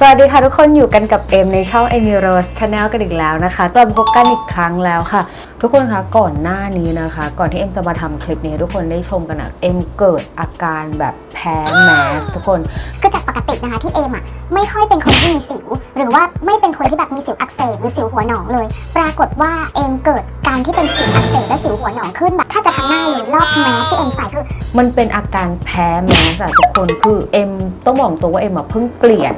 สวัสดีค่ะทุกคนอยู่กันกับเอ็มในช่อง e m i r o s Channel กันอีกแล้วนะคะกลับมาพบกันอีกครั้งแล้วค่ะ ทุกคนคะก่อนหน้านี้นะคะ ก่อนที่เอ็มจะมาทำคลิปนี้ให้ทุกคนได้ชมกันนะเอ็มเกิดอาการแบบแพ้แมสทุกคนคือจากปกตินะคะที่เอมอะไม่ค่อยเป็นคนที่มีสิว หรือว่าไม่เป็นคนที่แบบมีสิวอักเสบหรือสิวหัวหนองเลย ปรากฏว่าเอมเกิดการที่เป็นสิวอักเสบและสิวหัวหนองขึ้นแบบถ้าจะทั้งหน้าเลยรอบแมสที่เอมใส่คือมันเป็นอาการแพ้แมสอะทุกคนคือเอ็มต้องบอกตัวว่าเอ็มอะเพิ่งเปลี่ยน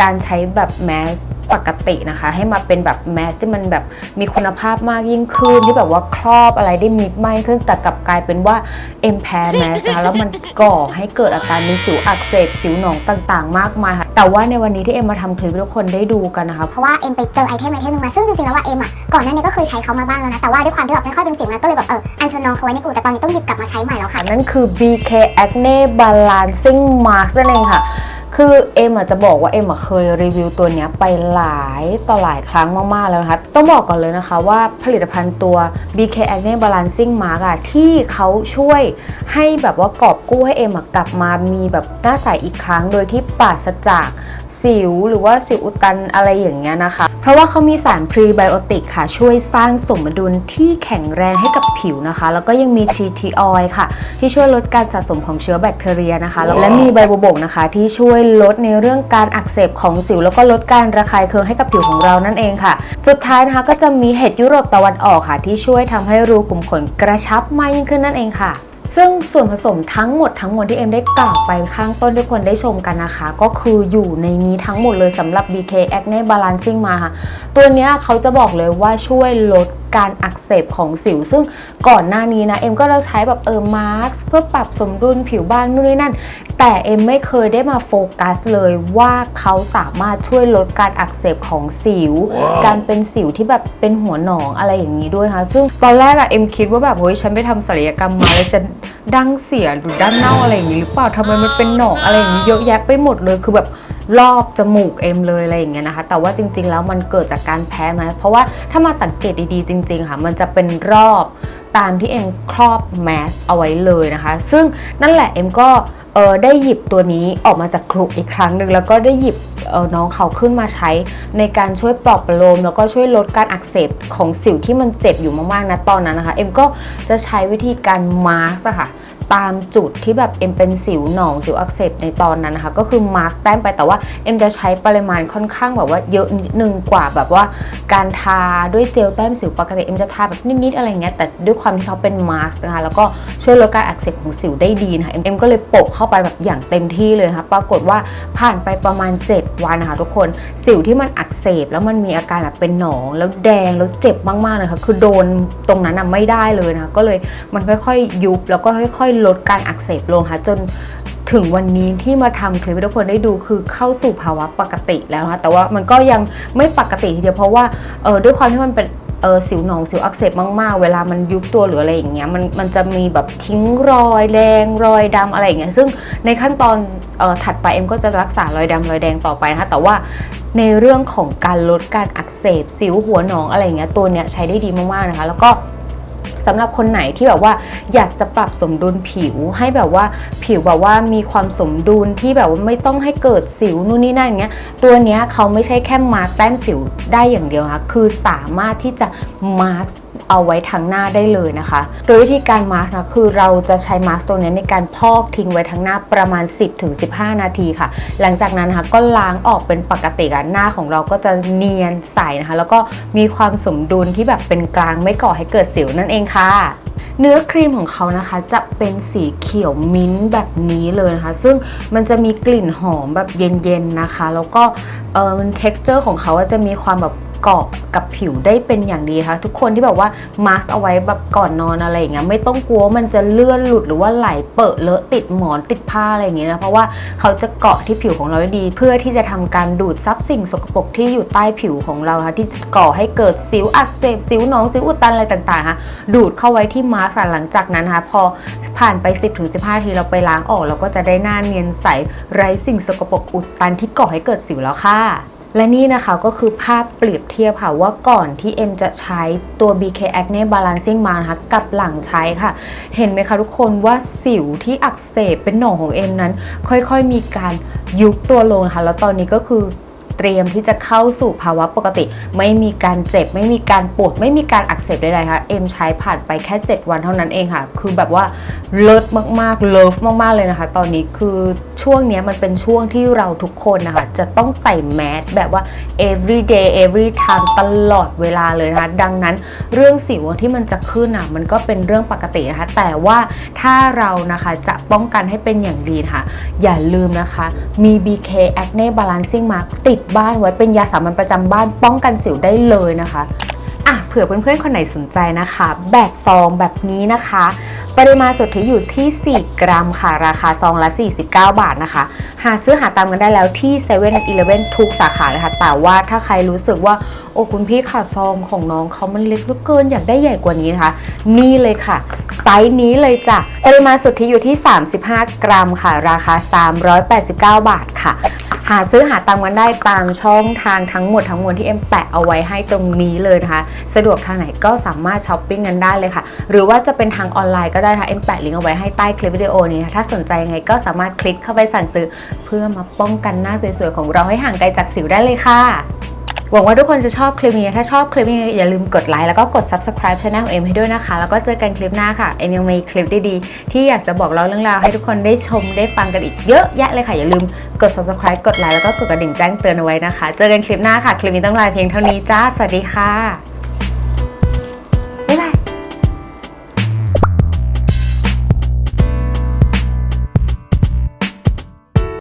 การใช้แบบแมสปกตินะคะ ให้มาเป็นแบบแมสที่มันแบบมีคุณภาพมากยิ่งขึ้นที่แบบว่าครอบอะไรได้มิดไม่ขึ้นแต่กลับกลายเป็นว่าเอ็มแพ้แมสนะคะแล้วมันก่อให้เกิดอาการมีสิวอักเสบสิวหนองต่างๆ มากมายค่ะแต่ว่าในวันนี้ที่เอ็มมาทำคลิปให้ทุกคนได้ดูกันนะคะเพราะว่าเอ็มไปเจอไอเทมไอเทมหนึงมาซึ่งจริงๆแล้วว่าเอ็มอะก่อนหน้านี้ก็เคยใช้เขามาบ้างแล้วนะแต่ว่าด้วยความที่แบบไม่ค่อยเป็นสิวนะก็เลยแบบเอออัญเชิญน้องเขาไว้ในกลุ่มแต่ตอนนี้ต้องหยิบกลับมาใช้ใหม่แล้วค่ะนั่นคือ BK Acne Balancing Mask นั่นเองค่ะ คือเอ็มอาจจะบอกว่าเอ็มเคยรีวิวตัวนี้ไปหลายต่อหลายครั้งมาก ๆ แล้วนะคะ ต้องบอกก่อนเลยนะคะว่าผลิตภัณฑ์ตัว BK Acne Balancing Mask อะที่เขาช่วยให้แบบว่ากอบกู้ให้เอ็มกลับมามีแบบหน้าใสอีกครั้ง โดยที่ปราศจาก สิวหรือว่าสิวอุดตันอะไรอย่างเงี้ยนะคะ เพราะว่าเขามีสารพรีไบโอติกค่ะ ช่วยสร้างสมดุลที่แข็งแรงให้กับผิวนะคะ แล้วก็ยังมี TT oil ค่ะ ที่ช่วยลดการสะสมของเชื้อแบคทีเรียนะคะ และมีใบบัวบกนะคะ ที่ช่วยลดในเรื่องการอักเสบของสิว แล้วก็ลดการระคายเคืองให้กับผิวของเรานั่นเองค่ะ สุดท้ายนะคะก็จะมีเห็ดยุโรปตะวันออกค่ะ ที่ช่วยทำให้รูขุมขนกระชับมากยิ่งขึ้นนั่นเองค่ะ ซึ่งส่วนผสมทั้งหมดทั้งมวลที่เอ็มได้กล่าวไปข้างต้นทุกคนได้ชมกันนะคะ ก็คืออยู่ในนี้ทั้งหมดเลยสำหรับ BK Acne Balancing มาค่ะ ตัวนี้เขาจะบอกเลยว่าช่วยลด การอักเสบของสิว ซึ่งก่อนหน้านี้นะเอ็มก็เราใช้แบบเออมาร์กเพื่อปรับสมดุลผิวบ้างนู่นนี่นั่น แต่เอ็มไม่เคยได้มาโฟกัสเลยว่าเขาสามารถช่วยลดการอักเสบของสิวการเป็นสิวที่แบบเป็นหัวหนองอะไรอย่างนี้ด้วยนะคะซึ่งตอนแรกอะเอ็มคิดว่าแบบเฮ้ยฉันไปทำศัลยกรรมมาแล้วฉันดั้งเสียหรือดั้งเน่าอะไรอย่างนี้หรือเปล่าทำไมมันเป็นหนองอะไรอย่างนี้เยอะแยะไปหมดเลยคือแบบ รอบจมูกเอ็มเลยอะไรอย่างเงี้ยนะคะ แต่ว่าจริง ๆ แล้วมันเกิดจากการแพ้ไหมเพราะว่าถ้ามาสังเกตดีๆ จริง ๆ ค่ะ มันจะเป็นรอบตามที่เอ็มครอบแมสเอาไว้เลยนะคะ ซึ่งนั่นแหละเอ็มก็ เออได้หยิบตัวนี้ออกมาจากคลุกอีกครั้งหนึ่งแล้วก็ได้หยิบเออน้องเขาขึ้นมาใช้ในการช่วยปลอบประโลม แล้วก็ช่วยลดการอักเสบของสิวที่มันเจ็บอยู่มากๆนะตอนนั้นนะคะ เอ็มก็จะใช้วิธีการมาร์กอะค่ะตามจุดที่แบบเอ็มเป็นสิวหนองสิวอักเสบในตอนนั้นนะคะ ก็คือมาร์กแต้มไปแต่ว่าเอ็มจะใช้ปริมาณค่อนข้างแบบว่าเยอะนิดนึงกว่าแบบว่า การทาด้วยเจลแต้มสิวปกติเอ็มจะทาแบบนิดๆอะไรเงี้ยแต่ด้วยความที่เขาเป็นมาร์กนะคะแล้วก็ช่วยลดการอักเสบของสิวได้ดีนะคะเอ็มก็เลยโปะเขาเข้าไปแบบอย่างเต็มที่เลยค่ะปรากฏว่าผ่านไปประมาณ 7 วันนะคะทุกคนสิวที่มันอักเสบแล้วมันมีอาการแบบเป็นหนองแล้วแดงแล้วเจ็บมากๆเลยค่ะคือโดนตรงนั้นอะไม่ได้เลยนะคะก็เลยมันค่อยๆ ยุบแล้วก็ค่อย ๆ ลดการอักเสบลงค่ะจนถึงวันนี้ที่มาทำคลิปให้ทุกคนได้ดูคือเข้าสู่ภาวะปกติแล้วนะแต่ว่ามันก็ยังไม่ปกติทีเดียวเพราะว่าเออด้วยความที่มันเป็น เออสิวหนองสิวอักเสบมากๆ เวลามันยุบตัวหรืออะไรอย่างเงี้ยมันมันจะมีแบบทิ้งรอยแดงรอยดำอะไรอย่างเงี้ยซึ่งในขั้นตอนเออถัดไปเอ็มก็จะรักษารอยดำรอยแดงต่อไปนะคะแต่ว่าในเรื่องของการลดการอักเสบสิวหัวหนองอะไรอย่างเงี้ยตัวเนี้ยใช้ได้ดีมากๆนะคะ แล้วก็ สำหรับคนไหนที่แบบว่าอยากจะปรับสมดุลผิวให้แบบว่าผิวแบบว่ามีความสมดุลที่แบบว่าไม่ต้องให้เกิดสิวนู่นนี่นั่นอย่างเงี้ยตัวเนี้ยเขาไม่ใช่แค่มาร์กแต้มสิวได้อย่างเดียวนะคะคือสามารถที่จะมาร์กเอาไว้ทางหน้าได้เลยนะคะ โดยวิธีการมาร์กนะคือเราจะใช้มาร์กตัวนี้ในการพอกทิ้งไว้ทางหน้าประมาณ 10-15 นาทีค่ะ หลังจากนั้นนะคะก็ล้างออกเป็นปกติอะหน้าของเราก็จะเนียนใสนะคะ แล้วก็มีความสมดุลที่แบบเป็นกลางไม่ก่อให้เกิดสิวนั่นเองค่ะเนื้อครีมของเขานะคะจะเป็นสีเขียวมิ้นท์แบบนี้เลยนะคะ ซึ่งมันจะมีกลิ่นหอมแบบเย็นๆนะคะ แล้วก็เออมัน texture ของเขาจะมีความแบบ เกาะกับผิวได้เป็นอย่างดีนะคะทุกคนที่แบบว่ามาสเอาไว้แบบก่อนนอนอะไรอย่างเงี้ยไม่ต้องกลัวมันจะเลื่อนหลุดหรือว่าไหลเปอะเลอะติดหมอนติดผ้าอะไรอย่างเงี้ยนะเพราะว่าเขาจะเกาะที่ผิวของเราได้ดี เพื่อที่จะทำการดูดซับสิ่งสกปรกที่อยู่ใต้ผิวของเราค่ะที่ก่อให้เกิดสิวอักเสบสิวหนองสิวอุดตันอะไรต่างๆค่ะดูดเข้าไว้ที่มาสก์คหลังจากนั้นนะคะพอผ่านไป 10-15ทีเราไปล้างออกเราก็จะได้หน้าเนียนใสไร้สิ่งสกปรกอุดตันที่ก่อให้เกิดสิวแล้วค่ะ และนี่นะคะก็คือภาพเปรียบเทียบค่ะว่าก่อนที่เอ็มจะใช้ตัว BK Acne Balancing มานะคะกับหลังใช้ค่ะ เห็นไหมคะทุกคนว่าสิวที่อักเสบเป็นหนองของเอ็มนั้น ค่อยๆมีการยุบตัวลงนะคะแล้วตอนนี้ก็คือเตรียมที่จะเข้าสู่ภาวะปกติ ไม่มีการเจ็บ ไม่มีการปวด ไม่มีการอักเสบใดๆค่ะ เอ็มใช้ผ่านไปแค่ 7 วันเท่านั้นเองค่ะ คือแบบว่าเลิศมากๆเลิฟมากๆเลยนะคะ ตอนนี้คือ ช่วงนี้มันเป็นช่วงที่เราทุกคนนะคะจะต้องใส่แมสแบบว่า every day every time ตลอดเวลาเลยนะคะดังนั้นเรื่องสิวที่มันจะขึ้นอะมันก็เป็นเรื่องปกตินะคะ แต่ว่าถ้าเรานะคะจะป้องกันให้เป็นอย่างดีค่ะ อย่าลืมนะคะ มี BK Acne Balancing Mask ติดบ้านไว้เป็นยาสามัญประจำบ้านป้องกันสิวได้เลยนะคะอะเผื่อเพื่อนๆคนไหนสนใจนะคะ แบบซองแบบนี้นะคะ ปริมาณสุทธิอยู่ที่ 4 กรัมค่ะ ราคาซองละ 49 บาทนะคะ หาซื้อหาตามกันได้แล้วที่7 e เ e ่ e อทุกสาขาเลยค่ะ แต่ว่าถ้าใครรู้สึกว่า โอ้คุณพี่ค่ะซองของน้องเขามันเล็กเหลือเกินอยากได้ใหญ่กว่านี้นะคะ นี่เลยค่ะ ไซส์นี้เลยจ้ะ ปริมาณสุทธิอยู่ที่ 35 กรัมค่ะ ราคา 389 บาทค่ะ หาซื้อหาตามกันได้ตามช่องทางทั้งหมดทั้งมวลที่เอ็มแปะเอาไว้ให้ตรงนี้เลยนะคะ สะดวกทางไหนก็สามารถช้อปปิ้งกันได้เลยค่ะ หรือว่าจะเป็นทางออนไลน์ก็ได้ค่ะเอ็มแปะลิงก์เอาไว้ให้ใต้คลิปวิดีโอนี้นะถ้าสนใจยังไงก็สามารถคลิกเข้าไปสั่งซื้อ เพื่อมาป้องกันหน้าสวยๆของเราให้ห่างไกลจากสิวได้เลยค่ะ หวังว่าทุกคนจะชอบคลิปนี้ ถ้าชอบคลิปนี้อย่าลืมกดไลค์แล้วก็กด subscribe channel ของเอ็มให้ด้วยนะคะ แล้วก็เจอกันคลิปหน้าค่ะ เอ็มยังมีคลิปดีๆ ที่อยากจะบอกเล่าเรื่องราวให้ทุกคนได้ชมได้ฟังกันอีกเยอะแยะเลยค่ะ อย่าลืมกด subscribe กดไลค์แล้วก็กดกระดิ่งแจ้งเตือนเอาไว้นะคะ เจอกันคลิปหน้าค่ะ คลิปนี้ต้องลาเพียงเท่านี้จ้า สวัสดีค่ะ